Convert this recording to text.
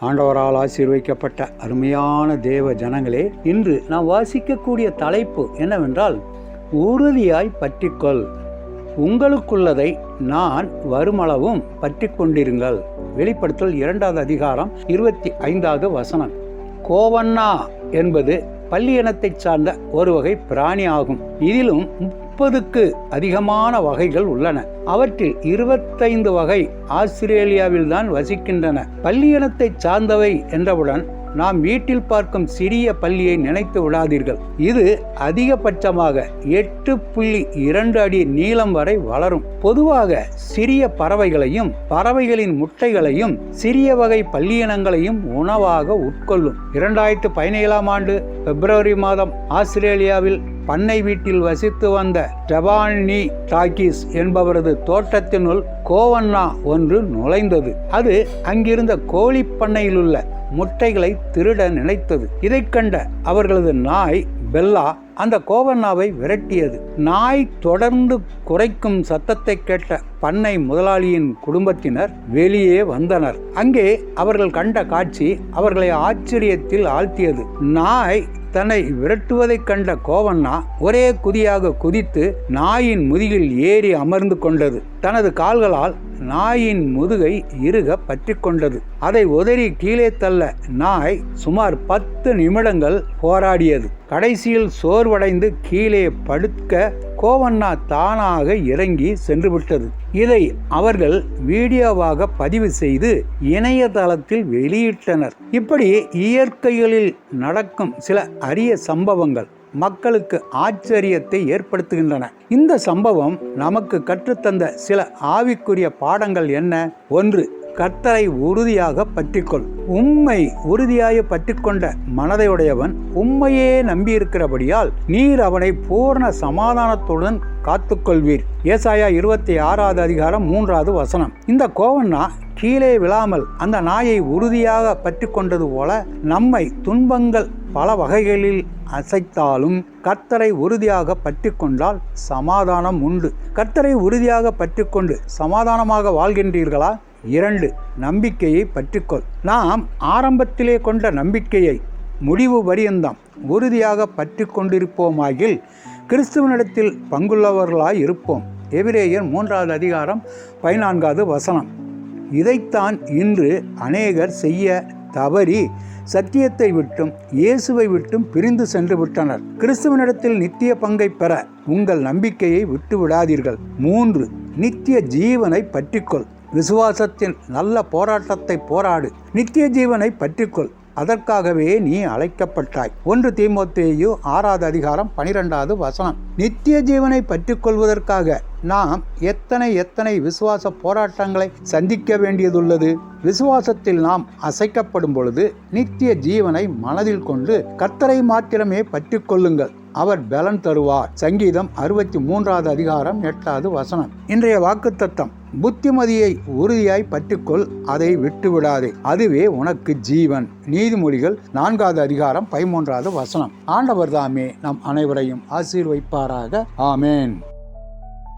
ஆண்டவரால் ஆசீர்வதிக்கப்பட்ட அருமையான தேவ ஜனங்களே இன்று நாம் வாசிக்கக்கூடிய தலைப்பு என்னவென்றால் உறுதியாய் பற்றிக்கொள். உங்களுக்குள்ளதை நான் வருமளவும் பற்றி கொண்டிருங்கள் வெளிப்படுத்தல் இரண்டாவது அதிகாரம் இருபத்தி ஐந்தாவது வசனம். கோவண்ணா என்பது பல்லியனத்தைச் சார்ந்த ஒரு வகை பிராணி ஆகும். இதிலும் முப்பதுக்கு அதிகமான வகைகள் உள்ளன. அவற்றில் இருபத்தைந்து வகை ஆஸ்திரேலியாவில் தான் வசிக்கின்றன. பல்லியனத்தை சார்ந்தவை என்றவுடன் நாம் வீட்டில் பார்க்கும் சிறிய பள்ளியை நினைத்து விடாதீர்கள். இது அதிகபட்சமாக எட்டு புள்ளி இரண்டு அடி நீளம் வரை வளரும். பொதுவாக சிறிய பறவைகளையும் பறவைகளின் முட்டைகளையும் சிறிய வகை பல்லியினங்களையும் உணவாக உட்கொள்ளும். இரண்டாயிரத்து பதினேழாம் ஆண்டு பிப்ரவரி மாதம் ஆஸ்திரேலியாவில் பண்ணை வீட்டில் வசித்து வந்த டபால்னி டாக்கிஸ் என்பவரது தோட்டத்தினுள் கோவண்ணா ஒன்று நுழைந்தது. அது அங்கிருந்த கோழி பண்ணையில் உள்ள முட்டைகளை திருட நினைத்தது. இதைக் கண்ட அவர்களது நாய் பெல்லா அந்த கோவண்ணாவை விரட்டியது. நாய் தொடர்ந்து குறைக்கும் சத்தத்தை கேட்ட பண்ணை முதலாளியின் குடும்பத்தினர் வெளியே வந்தனர். அங்கே அவர்கள் கண்ட காட்சி அவர்களை ஆச்சரியத்தில் ஆழ்த்தியது. நாய் தன்னை விரட்டுவதைக் கண்ட கோவண்ணா ஒரே குதியாக குதித்து நாயின் முதுகில் ஏறி அமர்ந்து கொண்டது. தனது கால்களால் நாயின் முதுகை இறுக பற்றி கொண்டது. அதை உதறி கீழே தள்ள நாய் சுமார் பத்து நிமிடங்கள் போராடியது. கடைசியில் சோர் சோர்வடைந்து கீழே படுக்க கோவண்ணா தானாக இறங்கி சென்று விட்டது இதை அவர்கள் வீடியோவாக பதிவு செய்து இணையதளத்தில் வெளியிட்டனர். இப்படி இயற்கைகளில் நடக்கும் சில அரிய சம்பவங்கள் மக்களுக்கு ஆச்சரியத்தை ஏற்படுத்துகின்றன. இந்த சம்பவம் நமக்கு கற்றுத்தந்த சில ஆவிக்குரிய பாடங்கள் என்ன? ஒன்று கர்த்தரை உறுதியாக பற்றிக்கொள். உம்மை உறுதியாக பற்றிக்கொண்ட மனதையுடையவன் உம்மையே நம்பியிருக்கிறபடியால் நீர் அவனை பூர்ண சமாதானத்துடன் காத்துக்கொள்வீர். ஏசாயா இருபத்தி ஆறாவது அதிகாரம் மூன்றாவது வசனம். இந்த கோவன்னா கீழே விழாமல் அந்த நாயை உறுதியாக பற்றி கொண்டது போல நம்மை துன்பங்கள் பல வகைகளில் அசைத்தாலும் கர்த்தரை உறுதியாக பற்றி கொண்டால் சமாதானம் உண்டு. கர்த்தரை உறுதியாக பற்றி கொண்டு சமாதானமாக வாழ்கின்றீர்களா? இரண்டு நம்பிக்கையை பற்றிக்கொள். நாம் ஆரம்பத்திலே கொண்ட நம்பிக்கையை முடிவு பரியந்தம் உறுதியாக பற்றி கொண்டிருப்போமாகில் கிறிஸ்துவனிடத்தில் பங்குள்ளவர்களாய் இருப்போம். எபிரேயர் மூன்றாவது அதிகாரம் பதினான்காவது வசனம். இதைத்தான் இன்று அநேகர் செய்ய தவறி சத்தியத்தை விட்டும் இயேசுவை விட்டும் பிரிந்து சென்று விட்டனர். கிறிஸ்துவனிடத்தில் நித்திய பங்கை பெற உங்கள் நம்பிக்கையை விட்டு விடாதீர்கள் மூன்று நித்திய ஜீவனை பற்றிக்கொள். விசுவாசத்தின் நல்ல போராட்டத்தை போராடு. நித்திய ஜீவனை பற்றிக்கொள். அதற்காகவே நீ அழைக்கப்பட்டாய். ஒன்று தீமோத்தேயு ஆறாவது அதிகாரம் பனிரெண்டாவது வசனம். நித்திய ஜீவனை பற்றி கொள்வதற்காக நாம் எத்தனை எத்தனை விசுவாச போராட்டங்களை சந்திக்க வேண்டியதுள்ளது? விசுவாசத்தில் நாம் அசைக்கப்படும் பொழுது நித்திய ஜீவனை மனதில் கொண்டு கர்த்தரை மாத்திரமே பற்றி கொள்ளுங்கள் அவர் பலன் தருவார். சங்கீதம் அறுபத்தி மூன்றாவது அதிகாரம் எட்டாவது வசனம். இன்றைய வாக்குத்தத்தம் புத்திமதியை உறுதியாய் பற்றிக்கொள் அதை விட்டுவிடாதே. அதுவே உனக்கு ஜீவன். நீதிமொழிகள் நான்காவது அதிகாரம் பதிமூன்றாவது வசனம். ஆண்டவர் தாமே நம் அனைவரையும் ஆசீர்வைப்பாராக. ஆமேன்.